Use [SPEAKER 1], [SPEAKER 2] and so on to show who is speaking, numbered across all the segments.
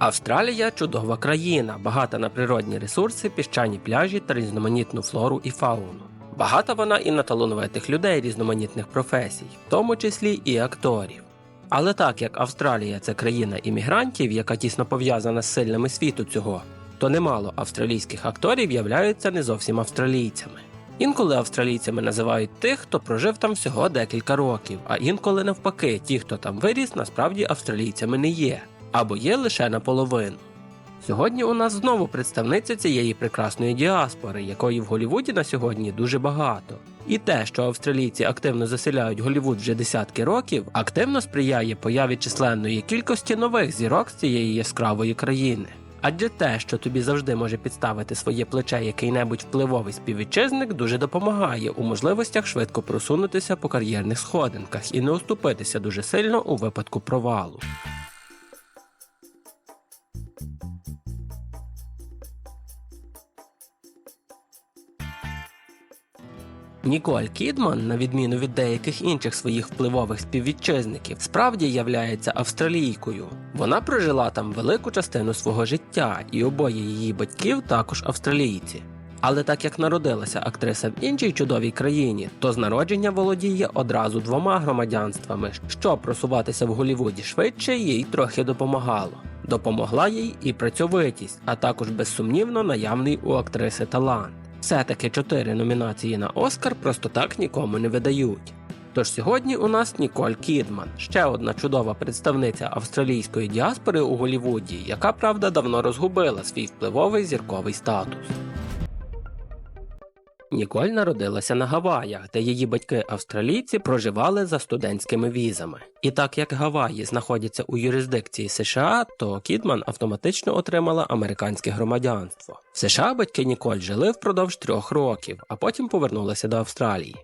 [SPEAKER 1] Австралія чудова країна, багата на природні ресурси, піщані пляжі та різноманітну флору і фауну. Багата вона і на талановитих людей різноманітних професій, в тому числі і акторів. Але так як Австралія це країна іммігрантів, яка тісно пов'язана з сильними світу цього, то немало австралійських акторів являються не зовсім австралійцями. Інколи австралійцями називають тих, хто прожив там всього декілька років, а інколи навпаки, ті, хто там виріс, насправді австралійцями не є, або є лише наполовину. Сьогодні у нас знову представниця цієї прекрасної діаспори, якої в Голлівуді на сьогодні дуже багато. І те, що австралійці активно заселяють Голлівуд вже десятки років, активно сприяє появі численної кількості нових зірок з цієї яскравої країни. Адже те, що тобі завжди може підставити своє плече який-небудь впливовий співвітчизник, дуже допомагає у можливостях швидко просунутися по кар'єрних сходинках і не уступитися дуже сильно у випадку провалу. Ніколь Кідман, на відміну від деяких інших своїх впливових співвітчизників, справді являється австралійкою. Вона прожила там велику частину свого життя, і обоє її батьків також австралійці. Але так як народилася актриса в іншій чудовій країні, то з народження володіє одразу двома громадянствами. Щоб просуватися в Голлівуді швидше, їй трохи допомагало. Допомогла їй і працьовитість, а також безсумнівно наявний у актриси талант. Все-таки чотири номінації на Оскар просто так нікому не видають. Тож сьогодні у нас Ніколь Кідман, ще одна чудова представниця австралійської діаспори у Голівуді, яка правда давно розгубила свій впливовий зірковий статус. Ніколь народилася на Гаваях, де її батьки австралійці проживали за студентськими візами. І так як Гаваї знаходяться у юрисдикції США, то Кідман автоматично отримала американське громадянство. В США батьки Ніколь жили впродовж трьох років, а потім повернулися до Австралії.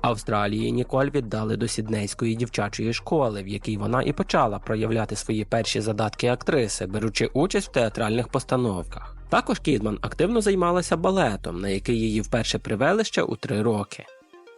[SPEAKER 1] Австралії Ніколь віддали до Сіднейської дівчачої школи, в якій вона і почала проявляти свої перші задатки актриси, беручи участь в театральних постановках. Також Кідман активно займалася балетом, на який її вперше привели ще у три роки.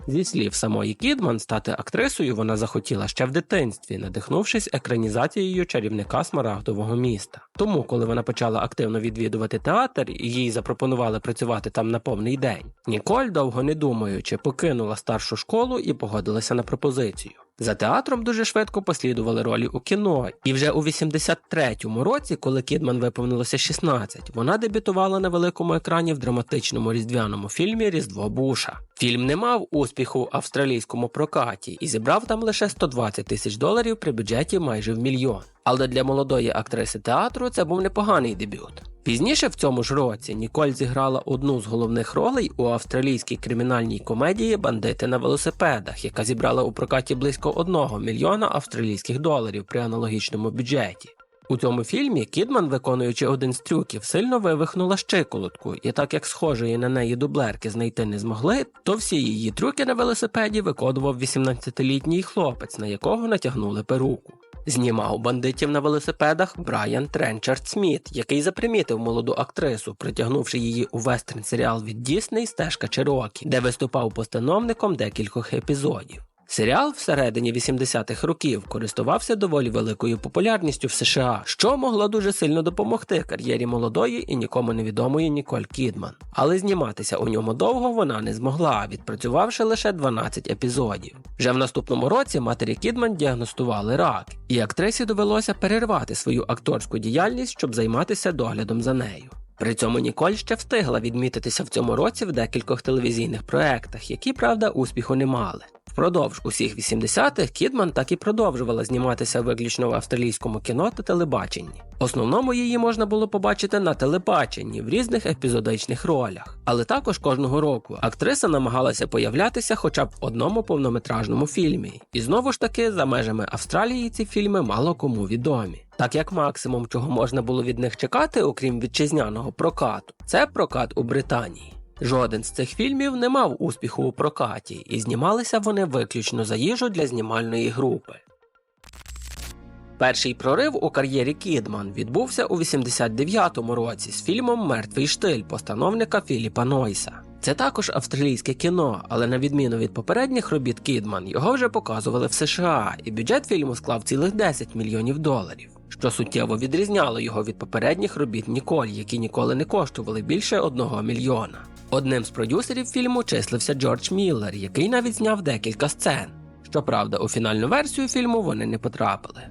[SPEAKER 1] Зі слів самої Кідман, стати актрисою вона захотіла ще в дитинстві, надихнувшись екранізацією чарівника Смарагдового міста. Тому, коли вона почала активно відвідувати театр їй запропонували працювати там на повний день, Ніколь, довго не думаючи, покинула старшу школу і погодилася на пропозицію. За театром дуже швидко послідували ролі у кіно, і вже у 83-му році, коли Кідман виповнилося 16, вона дебютувала на великому екрані в драматичному різдвяному фільмі Різдво Буша. Фільм не мав успіху в австралійському прокаті і зібрав там лише 120 тисяч доларів при бюджеті майже в мільйон. Але для молодої актриси театру це був непоганий дебют. Пізніше в цьому ж році Ніколь зіграла одну з головних ролей у австралійській кримінальній комедії Бандити на велосипедах, яка зібрала у прокаті близько 1 мільйона австралійських доларів при аналогічному бюджеті. У цьому фільмі Кідман, виконуючи один з трюків, сильно вивихнула щиколотку, і так як схожої на неї дублерки знайти не змогли, то всі її трюки на велосипеді виконував 18-літній хлопець, на якого натягнули перуку. Знімав бандитів на велосипедах Брайан Тренчард Сміт, який запримітив молоду актрису, притягнувши її у вестерн серіал від Дісней Стежка Чирокі, де виступав постановником декількох епізодів. Серіал всередині 80-х років користувався доволі великою популярністю в США, що могло дуже сильно допомогти кар'єрі молодої і нікому невідомої Ніколь Кідман. Але зніматися у ньому довго вона не змогла, відпрацювавши лише 12 епізодів. Вже в наступному році матері Кідман діагностували рак, і актрисі довелося перервати свою акторську діяльність, щоб займатися доглядом за нею. При цьому Ніколь ще встигла відмітитися в цьому році в декількох телевізійних проектах, які, правда, успіху не мали. Впродовж усіх 80-х Кідман так і продовжувала зніматися виключно в австралійському кіно та телебаченні. Основному її можна було побачити на телебаченні в різних епізодичних ролях. Але також кожного року актриса намагалася появлятися хоча б в одному повнометражному фільмі. І знову ж таки, за межами Австралії ці фільми мало кому відомі. Так як максимум, чого можна було від них чекати, окрім вітчизняного прокату, це прокат у Британії. Жоден з цих фільмів не мав успіху у прокаті, і знімалися вони виключно за їжу для знімальної групи. Перший прорив у кар'єрі Кідман відбувся у 89-му році з фільмом Мертвий штиль постановника Філіпа Нойса. Це також австралійське кіно, але на відміну від попередніх робіт Кідман, його вже показували в США, і бюджет фільму склав цілих 10 мільйонів доларів. Що суттєво відрізняло його від попередніх робіт Ніколь, які ніколи не коштували більше одного мільйона. Одним з продюсерів фільму числився Джордж Міллер, який навіть зняв декілька сцен. Щоправда, у фінальну версію фільму вони не потрапили.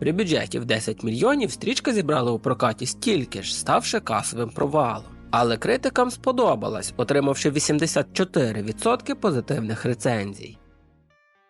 [SPEAKER 1] При бюджеті в 10 мільйонів стрічка зібрала у прокаті стільки ж, ставши касовим провалом. Але критикам сподобалась, отримавши 84% позитивних рецензій.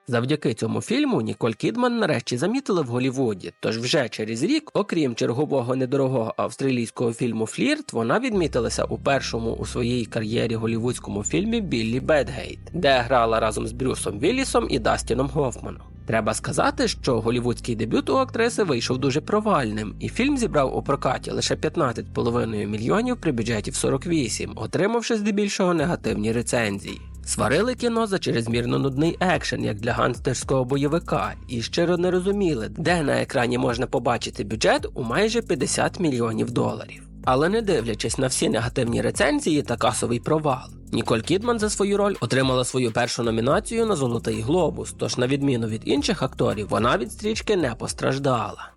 [SPEAKER 1] Завдяки цьому фільму Ніколь Кідман нарешті замітили в Голлівуді, тож вже через рік, окрім чергового недорогого австралійського фільму Флірт, вона відмітилася у першому у своїй кар'єрі голівудському фільмі Біллі Бедгейт, де грала разом з Брюсом Віллісом і Дастіном Гофманом. Треба сказати, що голівудський дебют у актриси вийшов дуже провальним, і фільм зібрав у прокаті лише 15,5 мільйонів при бюджеті в 48, отримавши здебільшого негативні рецензії. Сварили кіно за чрезмірно нудний екшен, як для гангстерського бойовика, і щиро не розуміли, де на екрані можна побачити бюджет у майже 50 мільйонів доларів. Але не дивлячись на всі негативні рецензії та касовий провал, Ніколь Кідман за свою роль отримала свою першу номінацію на Золотий Глобус, тож, на відміну від інших акторів, вона від стрічки не постраждала.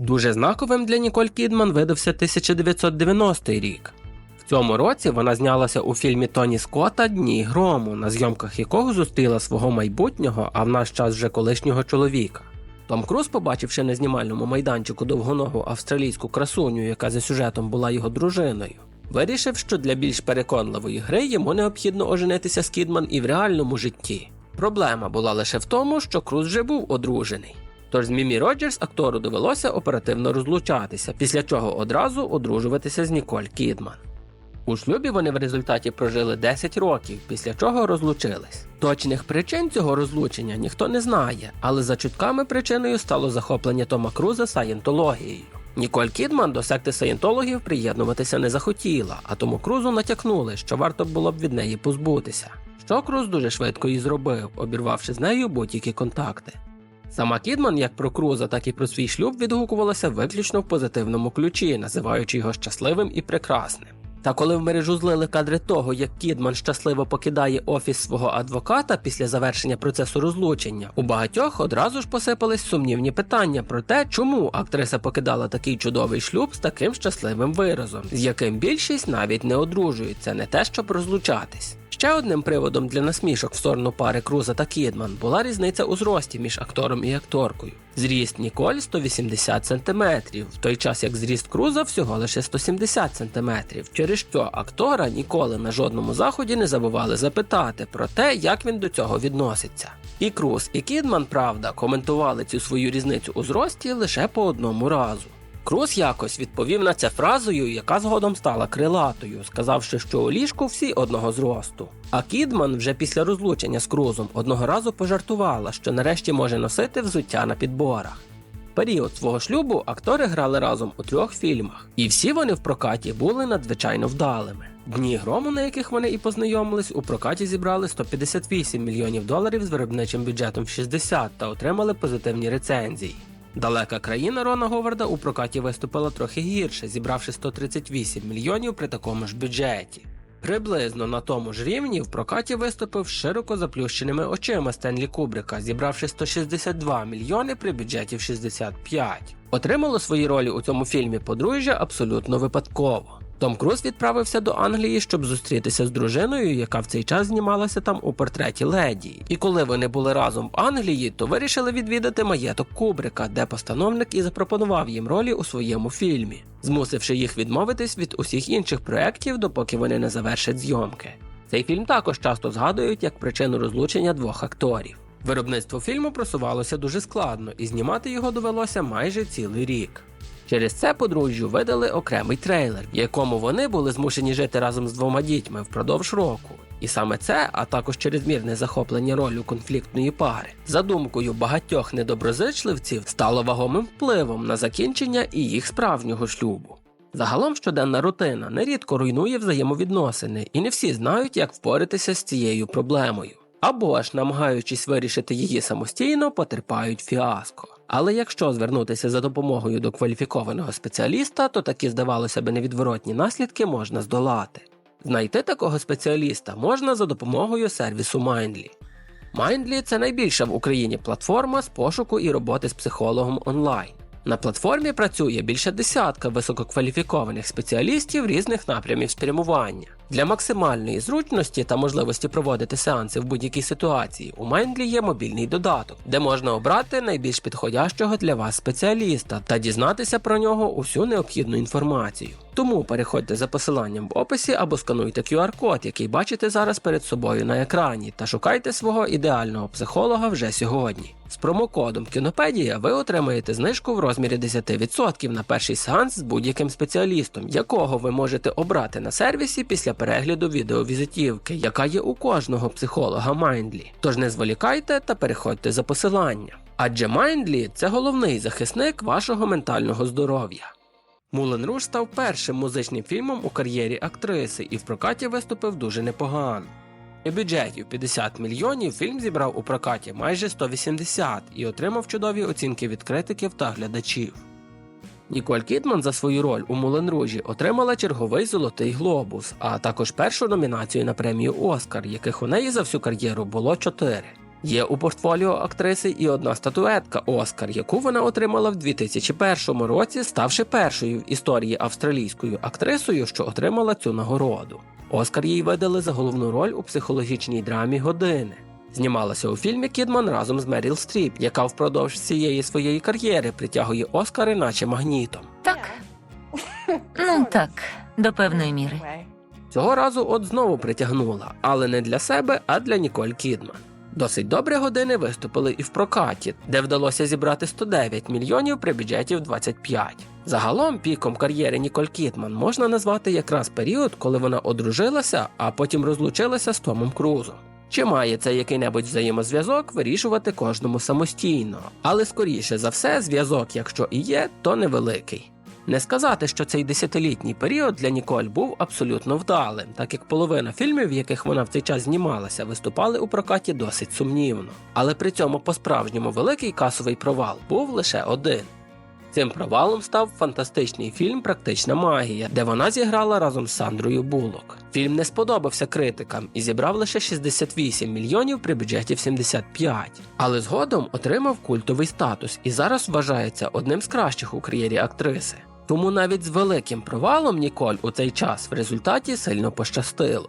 [SPEAKER 1] Дуже знаковим для Ніколь Кідман видався 1990 рік. В цьому році вона знялася у фільмі Тоні Скотта Дні грому, на зйомках якого зустріла свого майбутнього, а в наш час вже колишнього чоловіка. Том Круз, побачивши на знімальному майданчику довгоногу австралійську красуню, яка за сюжетом була його дружиною, вирішив, що для більш переконливої гри йому необхідно оженитися з Кідман і в реальному житті. Проблема була лише в тому, що Круз вже був одружений. Тож з Мімі Роджерс актору довелося оперативно розлучатися, після чого одразу одружуватися з Ніколь Кідман. У шлюбі вони в результаті прожили 10 років, після чого розлучились. Точних причин цього розлучення ніхто не знає, але за чутками причиною стало захоплення Тома Круза саєнтологією. Ніколь Кідман до секти саєнтологів приєднуватися не захотіла, а тому Крузу натякнули, що варто було б від неї позбутися. Що Круз дуже швидко і зробив, обірвавши з нею будь-які контакти. Сама Кідман, як про Круза, так і про свій шлюб відгукувалася виключно в позитивному ключі, називаючи його щасливим і прекрасним. Та коли в мережу злили кадри того, як Кідман щасливо покидає офіс свого адвоката після завершення процесу розлучення, у багатьох одразу ж посипались сумнівні питання про те, чому актриса покидала такий чудовий шлюб з таким щасливим виразом, з яким більшість навіть не одружується, не те, щоб розлучатись. Ще одним приводом для насмішок в сторону пари Круза та Кідман була різниця у зрості між актором і акторкою. Зріст Ніколь 180 см, в той час як зріст Круза всього лише 170 см, через що актора ніколи на жодному заході не забували запитати про те, як він до цього відноситься. І Круз, і Кідман, правда, коментували цю свою різницю у зрості лише по одному разу. Круз якось відповів на це фразою, яка згодом стала крилатою, сказавши, що у ліжку всі одного зросту. А Кідман вже після розлучення з Крузом одного разу пожартувала, що нарешті може носити взуття на підборах. Період свого шлюбу актори грали разом у трьох фільмах, і всі вони в прокаті були надзвичайно вдалими. Дні грому, на яких вони і познайомились, у прокаті зібрали 158 мільйонів доларів з виробничим бюджетом в 60 та отримали позитивні рецензії. Далека країна Рона Говарда у прокаті виступила трохи гірше, зібравши 138 мільйонів при такому ж бюджеті. Приблизно на тому ж рівні в прокаті виступив широко заплющеними очима Стенлі Кубрика, зібравши 162 мільйони при бюджеті в 65. Отримало свої ролі у цьому фільмі подружжя абсолютно випадково. Том Круз відправився до Англії, щоб зустрітися з дружиною, яка в цей час знімалася там у портреті леді. І коли вони були разом в Англії, то вирішили відвідати маєток Кубрика, де постановник і запропонував їм ролі у своєму фільмі, змусивши їх відмовитись від усіх інших проєктів, допоки вони не завершать зйомки. Цей фільм також часто згадують як причину розлучення двох акторів. Виробництво фільму просувалося дуже складно, і знімати його довелося майже цілий рік. Через це подружжю видали окремий трейлер, в якому вони були змушені жити разом з двома дітьми впродовж року. І саме це, а також чрезмірне захоплення ролью конфліктної пари, за думкою багатьох недоброзичливців, стало вагомим впливом на закінчення і їх справжнього шлюбу. Загалом щоденна рутина нерідко руйнує взаємовідносини, і не всі знають, як впоратися з цією проблемою. Або ж, намагаючись вирішити її самостійно, потерпають фіаско. Але якщо звернутися за допомогою до кваліфікованого спеціаліста, то такі, здавалося би, невідворотні наслідки можна здолати. Знайти такого спеціаліста можна за допомогою сервісу Mindly. Mindly – це найбільша в Україні платформа з пошуку і роботи з психологом онлайн. На платформі працює більше десятка висококваліфікованих спеціалістів різних напрямів спрямування. Для максимальної зручності та можливості проводити сеанси в будь-якій ситуації у Mindly є мобільний додаток, де можна обрати найбільш підходящого для вас спеціаліста та дізнатися про нього усю необхідну інформацію. Тому переходьте за посиланням в описі або скануйте QR-код, який бачите зараз перед собою на екрані, та шукайте свого ідеального психолога вже сьогодні. З промокодом Кінопедія ви отримаєте знижку в розмірі 10% на перший сеанс з будь-яким спеціалістом, якого ви можете обрати на сервісі після перегляду відеовізитівки, яка є у кожного психолога Mindly. Тож не зволікайте та переходьте за посилання. Адже Mindly – це головний захисник вашого ментального здоров'я. Мулен Руш став першим музичним фільмом у кар'єрі актриси і в прокаті виступив дуже непогано. У бюджетів 50 мільйонів фільм зібрав у прокаті майже 180 і отримав чудові оцінки від критиків та глядачів. Ніколь Кідман за свою роль у Мулен Ружі отримала черговий золотий глобус, а також першу номінацію на премію Оскар, яких у неї за всю кар'єру було чотири. Є у портфоліо актриси і одна статуетка Оскар, яку вона отримала в 2001 році, ставши першою в історії австралійською актрисою, що отримала цю нагороду. Оскар їй видали за головну роль у психологічній драмі Години. Знімалася у фільмі Кідман разом з Меріл Стріп, яка впродовж всієї своєї кар'єри притягує Оскари, наче магнітом.
[SPEAKER 2] Так. Ну так, до певної міри.
[SPEAKER 1] Цього разу от знову притягнула, але не для себе, а для Ніколь Кідман. Досить добре години виступили і в прокаті, де вдалося зібрати 109 мільйонів при бюджеті в 25. Загалом піком кар'єри Ніколь Кідман можна назвати якраз період, коли вона одружилася, а потім розлучилася з Томом Крузом. Чи має це який-небудь взаємозв'язок, вирішувати кожному самостійно, але скоріше за все, зв'язок, якщо і є, то невеликий. Не сказати, що цей десятилітній період для Ніколь був абсолютно вдалим, так як половина фільмів, в яких вона в цей час знімалася, виступали у прокаті досить сумнівно. Але при цьому по-справжньому великий касовий провал був лише один. Цим провалом став фантастичний фільм Практична магія, де вона зіграла разом з Сандрою Буллок. Фільм не сподобався критикам і зібрав лише 68 мільйонів при бюджеті в 75, але згодом отримав культовий статус і зараз вважається одним з кращих у кар'єрі актриси. Тому навіть з великим провалом Ніколь у цей час в результаті сильно пощастило.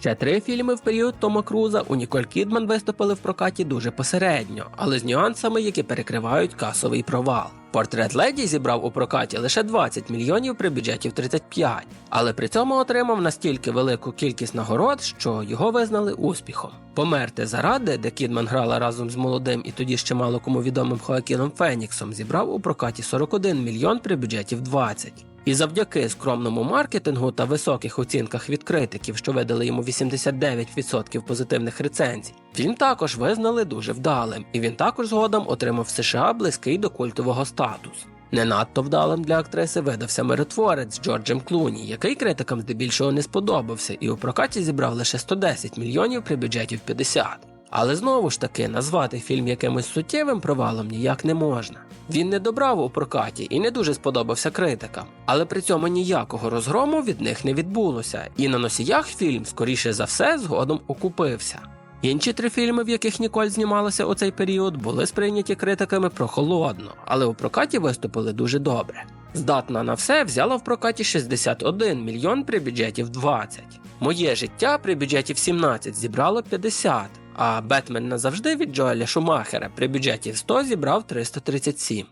[SPEAKER 1] Ще три фільми в період Тома Круза у Ніколь Кідман виступили в прокаті дуже посередньо, але з нюансами, які перекривають касовий провал. Портрет леді зібрав у прокаті лише 20 мільйонів при бюджеті в 35, але при цьому отримав настільки велику кількість нагород, що його визнали успіхом. Померти заради, де Кідман грала разом з молодим і тоді ще мало кому відомим Хоакіном Феніксом, зібрав у прокаті 41 мільйон при бюджеті в 20. І завдяки скромному маркетингу та високих оцінках від критиків, що видали йому 89% позитивних рецензій, фільм також визнали дуже вдалим, і він також згодом отримав в США близький до культового статусу. Не надто вдалим для актриси видався миротворець Джорджем Клуні, який критикам здебільшого не сподобався, і у прокаті зібрав лише 110 мільйонів при бюджеті в 50. Але знову ж таки назвати фільм якимось суттєвим провалом ніяк не можна. Він не добрав у прокаті і не дуже сподобався критикам, але при цьому ніякого розгрому від них не відбулося, і на носіях фільм, скоріше за все, згодом окупився. Інші три фільми, в яких Ніколь знімалася у цей період, були сприйняті критиками прохолодно, але у прокаті виступили дуже добре. Здатна на все взяла в прокаті 61 мільйон при бюджеті в 20. Моє життя при бюджеті в 17 зібрало 50, а Бетмен назавжди від Джоеля Шумахера при бюджеті 100 зібрав 337.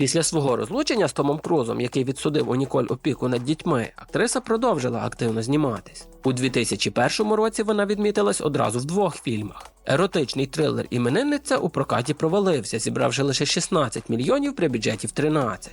[SPEAKER 1] Після свого розлучення з Томом Крузом, який відсудив у Ніколь опіку над дітьми, актриса продовжила активно зніматись. У 2001 році вона відмітилась одразу в двох фільмах. Еротичний трилер іменинниця у прокаті провалився, зібравши лише 16 мільйонів при бюджеті в 13.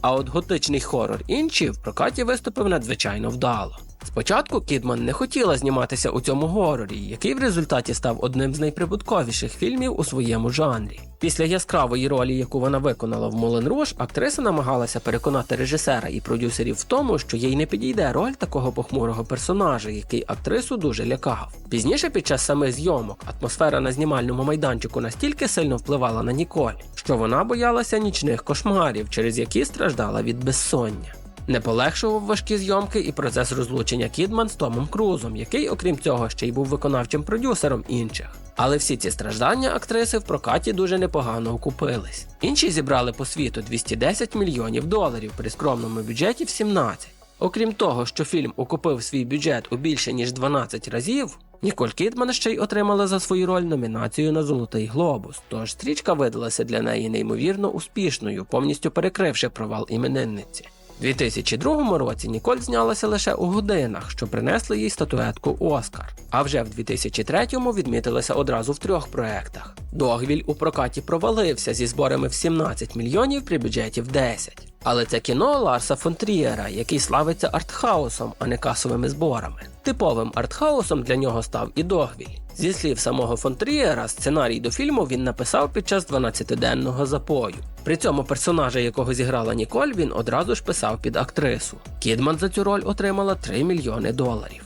[SPEAKER 1] А от готичний хорор інші в прокаті виступив надзвичайно вдало. Спочатку Кідман не хотіла зніматися у цьому горорі, який в результаті став одним з найприбутковіших фільмів у своєму жанрі. Після яскравої ролі, яку вона виконала в Мулен Руш, актриса намагалася переконати режисера і продюсерів в тому, що їй не підійде роль такого похмурого персонажа, який актрису дуже лякав. Пізніше, під час самих зйомок, атмосфера на знімальному майданчику настільки сильно впливала на Ніколь, що вона боялася нічних кошмарів, через які страждала від безсоння. Не полегшував важкі зйомки і процес розлучення Кідман з Томом Крузом, який, окрім цього, ще й був виконавчим продюсером інших. Але всі ці страждання актриси в прокаті дуже непогано окупились. Інші зібрали по світу 210 мільйонів доларів при скромному бюджеті в 17. Окрім того, що фільм окупив свій бюджет у більше ніж 12 разів, Ніколь Кідман ще й отримала за свою роль номінацію на Золотий Глобус, тож стрічка видалася для неї неймовірно успішною, повністю перекривши провал іменинниці. У 2002 році Ніколь знялася лише у годинах, що принесли їй статуетку Оскар. А вже в 2003-му відмітилася одразу в трьох проектах. Догвіль у прокаті провалився зі зборами в 17 мільйонів при бюджеті в 10. Але це кіно Ларса фон Трієра, який славиться артхаусом, а не касовими зборами. Типовим артхаусом для нього став і Догвіль. Зі слів самого фон Трієра, сценарій до фільму він написав під час 12-денного запою. При цьому персонажа, якого зіграла Ніколь, він одразу ж писав під актрису. Кідман за цю роль отримала 3 мільйони доларів.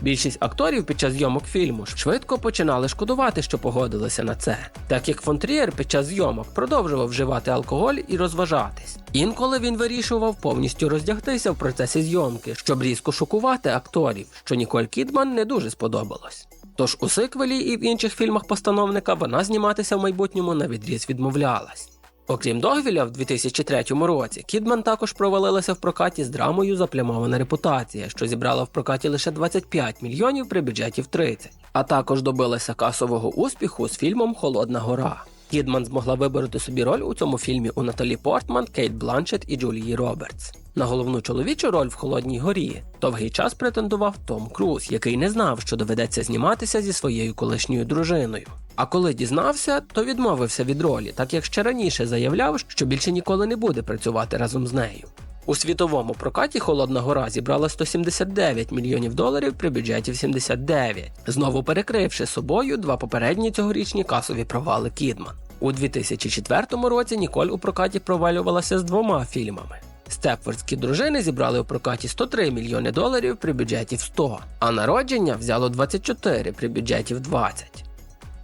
[SPEAKER 1] Більшість акторів під час зйомок фільму швидко починали шкодувати, що погодилися на це, так як фон Трієр під час зйомок продовжував вживати алкоголь і розважатись. Інколи він вирішував повністю роздягтися в процесі зйомки, щоб різко шокувати акторів, що Ніколь Кідман не дуже сподобалось. Тож у сиквелі і в інших фільмах постановника вона зніматися в майбутньому на відріз відмовлялась. Окрім Догвіля, в 2003 році Кідман також провалилася в прокаті з драмою Заплямована репутація, що зібрала в прокаті лише 25 мільйонів при бюджеті в 30, а також добилася касового успіху з фільмом Холодна гора. Кідман змогла вибороти собі роль у цьому фільмі у Наталі Портман, Кейт Бланшет і Джулії Робертс. На головну чоловічу роль в Холодній горі довгий час претендував Том Круз, який не знав, що доведеться зніматися зі своєю колишньою дружиною. А коли дізнався, то відмовився від ролі, так як ще раніше заявляв, що більше ніколи не буде працювати разом з нею. У світовому прокаті Холодна гора зібрала 179 мільйонів доларів при бюджеті в 79, знову перекривши собою два попередні цьогорічні касові провали Кідман. У 2004 році Ніколь у прокаті провалювалася з двома фільмами. Степфордські дружини зібрали у прокаті 103 мільйони доларів при бюджеті в 100, а народження взяло 24 при бюджеті в 20.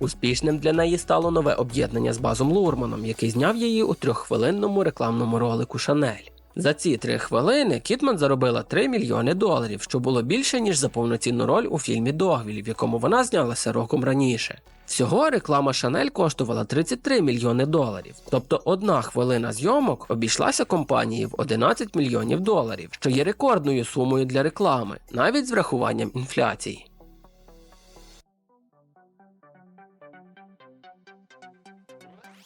[SPEAKER 1] Успішним для неї стало нове об'єднання з Базом Лурманом, який зняв її у трьоххвилинному рекламному ролику Шанель. За ці три хвилини Кітман заробила 3 мільйони доларів, що було більше, ніж за повноцінну роль у фільмі Догвіль, в якому вона знялася роком раніше. Всього реклама Шанель коштувала 33 мільйони доларів, тобто одна хвилина зйомок обійшлася компанії в 11 мільйонів доларів, що є рекордною сумою для реклами, навіть з врахуванням інфляції.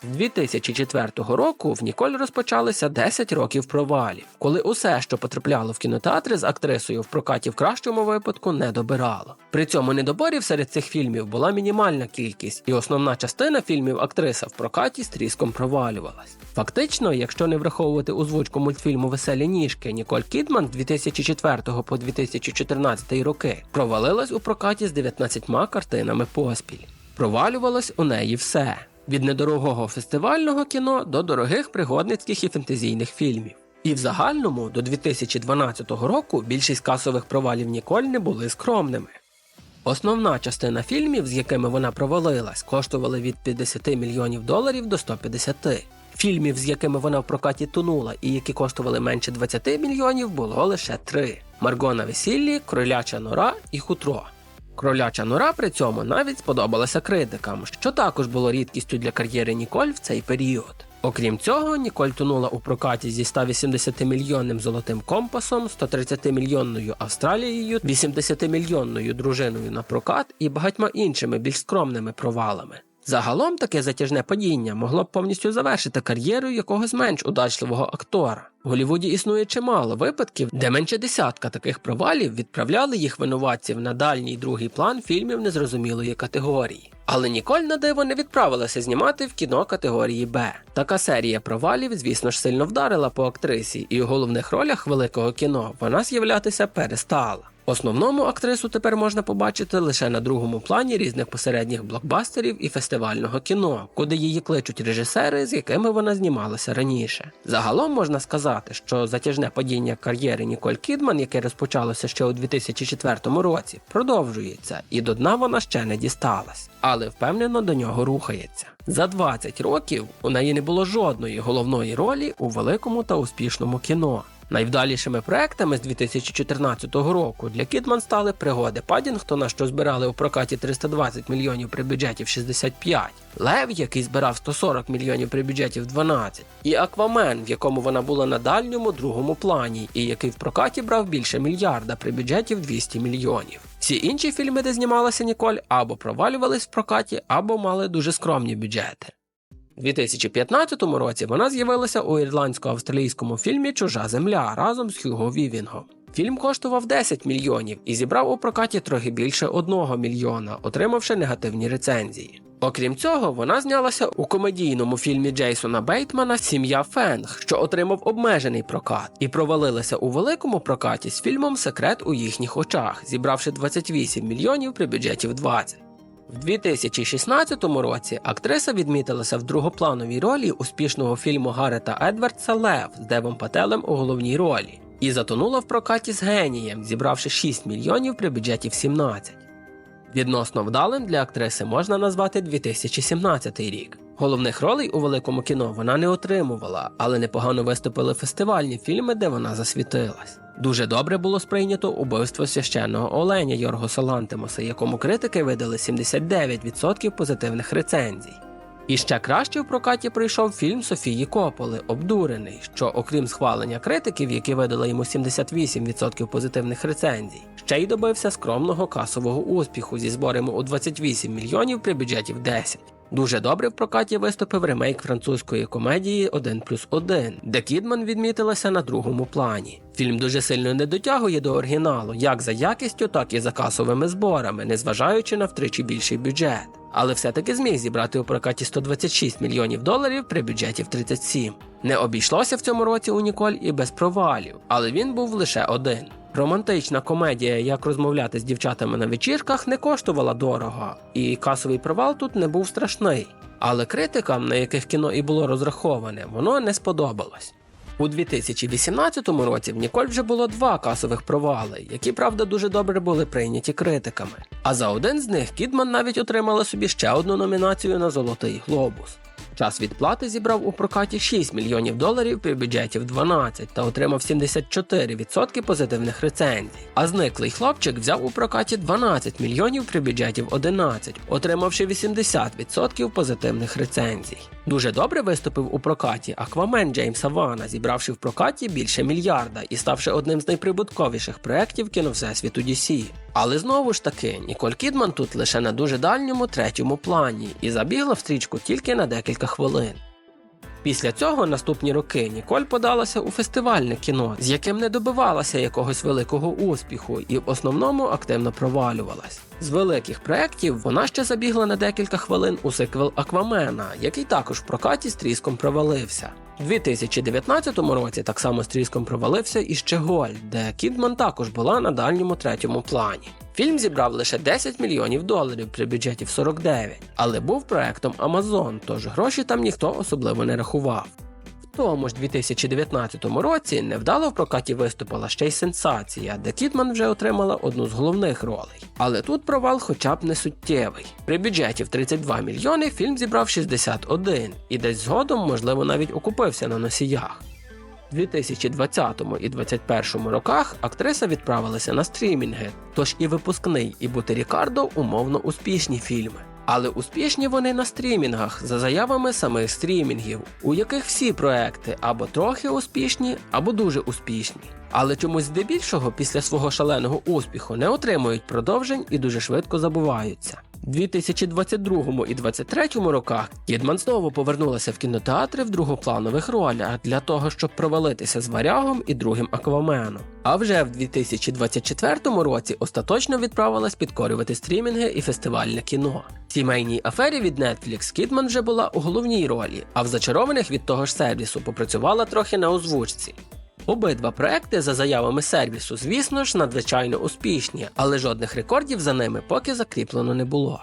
[SPEAKER 1] 2004 року в Ніколь розпочалися 10 років провалів, коли усе, що потрапляло в кінотеатри з актрисою в прокаті в кращому випадку, не добирало. При цьому недоборів серед цих фільмів була мінімальна кількість, і основна частина фільмів актриса в прокаті з тріском провалювалась. Фактично, якщо не враховувати озвучку мультфільму Веселі ніжки, Ніколь Кідман з 2004 по 2014 роки провалилась у прокаті з 19 картинами поспіль. Провалювалось у неї все від недорогого фестивального кіно до дорогих пригодницьких і фентезійних фільмів. І в загальному до 2012 року більшість касових провалів Ніколь не були скромними. Основна частина фільмів, з якими вона провалилась, коштували від 50 мільйонів доларів до 150. Фільмів, з якими вона в прокаті тонула і які коштували менше 20 мільйонів, було лише три: Марго на весіллі, Кроляча нора і Хутро. Кроляча нора при цьому навіть сподобалася критикам, що також було рідкістю для кар'єри Ніколь в цей період. Окрім цього, Ніколь тонула у прокаті зі 180-мільйонним золотим компасом, 130-мільйонною Австралією, 80-мільйонною дружиною на прокат і багатьма іншими більш скромними провалами. Загалом таке затяжне падіння могло б повністю завершити кар'єру якогось менш удачливого актора. В Голлівуді існує чимало випадків, де менше десятка таких провалів відправляли їх винуватців на дальній другий план фільмів незрозумілої категорії. Але Ніколь на диво не відправилася знімати в кіно категорії Б. Така серія провалів, звісно ж, сильно вдарила по актрисі, і у головних ролях великого кіно вона з'являтися перестала. Основному актрису тепер можна побачити лише на другому плані різних посередніх блокбастерів і фестивального кіно, куди її кличуть режисери, з якими вона знімалася раніше. Загалом можна сказати, що затяжне падіння кар'єри Ніколь Кідман, яке розпочалося ще у 2004 році, продовжується, і до дна вона ще не дісталась, але впевнено до нього рухається. За 20 років у неї не було жодної головної ролі у великому та успішному кіно. Найвдалішими проектами з 2014 року для Кідман стали пригоди Падінгтона, що збирали у прокаті 320 мільйонів при бюджеті в 65, Лев, який збирав 140 мільйонів при бюджеті в 12, і Аквамен, в якому вона була на дальньому другому плані, і який в прокаті брав більше мільярда при бюджеті в 200 мільйонів. Всі інші фільми, де знімалася Ніколь, або провалювались в прокаті, або мали дуже скромні бюджети. У 2015 році вона з'явилася у ірландсько-австралійському фільмі Чужа земля разом з Хьюго Вівінгом. Фільм коштував 10 мільйонів і зібрав у прокаті трохи більше 1 мільйона, отримавши негативні рецензії. Окрім цього, вона знялася у комедійному фільмі Джейсона Бейтмана Сім'я Фенг, що отримав обмежений прокат, і провалилася у великому прокаті з фільмом Секрет у їхніх очах, зібравши 28 мільйонів при бюджеті в 20. В 2016 році актриса відмітилася в другоплановій ролі успішного фільму Гарета Едвардса Лев з Девом Пателем у головній ролі і затонула в прокаті з генієм, зібравши 6 мільйонів при бюджеті в 17. Відносно вдалим для актриси можна назвати 2017 рік. Головних ролей у великому кіно вона не отримувала, але непогано виступили фестивальні фільми, де вона засвітилась. Дуже добре було сприйнято убивство священного оленя Йоргоса Лантимоса, якому критики видали 79% позитивних рецензій. І ще краще в прокаті прийшов фільм Софії Кополи Обдурений, що, окрім схвалення критиків, які видали йому 78% позитивних рецензій, ще й добився скромного касового успіху зі зборами у 28 мільйонів при бюджеті в 10. Дуже добре в прокаті виступив ремейк французької комедії «Один плюс один», де Кідман відмітилася на другому плані. Фільм дуже сильно не дотягує до оригіналу, як за якістю, так і за касовими зборами, незважаючи на втричі більший бюджет. Але все-таки зміг зібрати у прокаті 126 мільйонів доларів при бюджеті в 37. Не обійшлося в цьому році у Ніколь і без провалів, але він був лише один. Романтична комедія, як розмовляти з дівчатами на вечірках, не коштувала дорого, і касовий провал тут не був страшний. Але критикам, на яких кіно і було розраховане, воно не сподобалось. У 2018 році в Ніколь вже було два касових провали, які, правда, дуже добре були прийняті критиками. А за один з них Кідман навіть отримала собі ще одну номінацію на Золотий Глобус. Час відплати зібрав у прокаті 6 мільйонів доларів при бюджеті в 12 та отримав 74% позитивних рецензій. А зниклий хлопчик взяв у прокаті 12 мільйонів при бюджеті в 11, отримавши 80% позитивних рецензій. Дуже добре виступив у прокаті Аквамен Джеймса Вана, зібравши в прокаті більше мільярда і ставши одним з найприбутковіших проєктів кіно Всесвіту DC. Але знову ж таки, Ніколь Кідман тут лише на дуже дальньому третьому плані і забігла в стрічку тільки на декілька хвилин. Після цього наступні роки Ніколь подалася у фестивальне кіно, з яким не добивалася якогось великого успіху і в основному активно провалювалась. З великих проєктів вона ще забігла на декілька хвилин у сиквел Аквамена, який також в прокаті з тріском провалився. У 2019 році так само з тріском провалився і Щеголь, де Кідман також була на дальньому третьому плані. Фільм зібрав лише 10 мільйонів доларів при бюджеті в 49, але був проектом Amazon, тож гроші там ніхто особливо не рахував. Тому ж 2019 році невдало в прокаті виступила ще й сенсація, де Кітман вже отримала одну з головних ролей. Але тут провал хоча б не суттєвий. При бюджеті в 32 мільйони фільм зібрав 61 і десь згодом, можливо, навіть окупився на носіях. У 2020 і 2021 роках актриса відправилася на стрімінги, тож і випускний, і бути Рікардо умовно успішні фільми. Але успішні вони на стрімінгах за заявами самих стрімінгів, у яких всі проекти або трохи успішні, або дуже успішні. Але чомусь здебільшого після свого шаленого успіху не отримують продовжень і дуже швидко забуваються. У 2022 і 2023 роках Кідман знову повернулася в кінотеатри в другопланових ролях для того, щоб провалитися з варягом і другим акваменом. А вже в 2024 році остаточно відправилась підкорювати стрімінги і фестивальне кіно. В сімейній афері від Netflix Кідман вже була у головній ролі, а в зачарованих від того ж сервісу попрацювала трохи на озвучці. Обидва проекти, за заявами сервісу, звісно ж, надзвичайно успішні, але жодних рекордів за ними поки закріплено не було.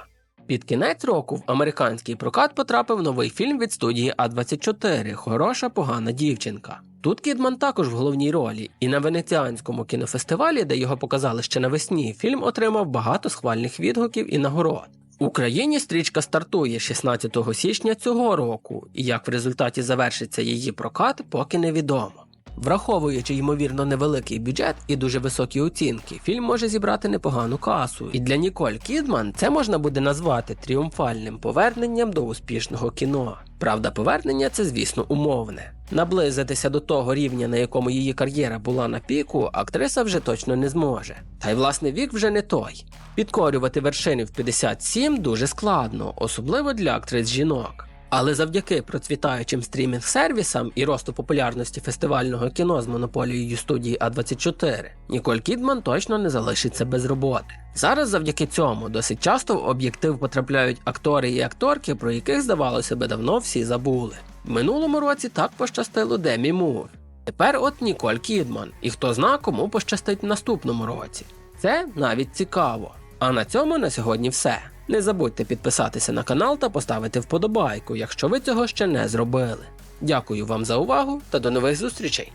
[SPEAKER 1] Під кінець року в американський прокат потрапив новий фільм від студії А24 Хороша погана дівчинка. Тут Кідман також в головній ролі, і на венеціанському кінофестивалі, де його показали ще навесні, фільм отримав багато схвальних відгуків і нагород. В Україні стрічка стартує 16 січня цього року, і як в результаті завершиться її прокат, поки невідомо. Враховуючи ймовірно невеликий бюджет і дуже високі оцінки, фільм може зібрати непогану касу. І для Ніколь Кідман це можна буде назвати тріумфальним поверненням до успішного кіно. Правда, повернення це, звісно, умовне. Наблизитися до того рівня, на якому її кар'єра була на піку, актриса вже точно не зможе. Та й власне вік вже не той. Підкорювати вершини в 57 дуже складно, особливо для актрис жінок. Але завдяки процвітаючим стрімінг-сервісам і росту популярності фестивального кіно з монополією студії А24, Ніколь Кідман точно не залишиться без роботи. Зараз завдяки цьому досить часто в об'єктив потрапляють актори і акторки, про яких здавалося би давно всі забули. В минулому році так пощастило Демі Мур. Тепер от Ніколь Кідман, і хто зна, кому пощастить в наступному році. Це навіть цікаво. А на цьому на сьогодні все. Не забудьте підписатися на канал та поставити вподобайку, якщо ви цього ще не зробили. Дякую вам за увагу та до нових зустрічей!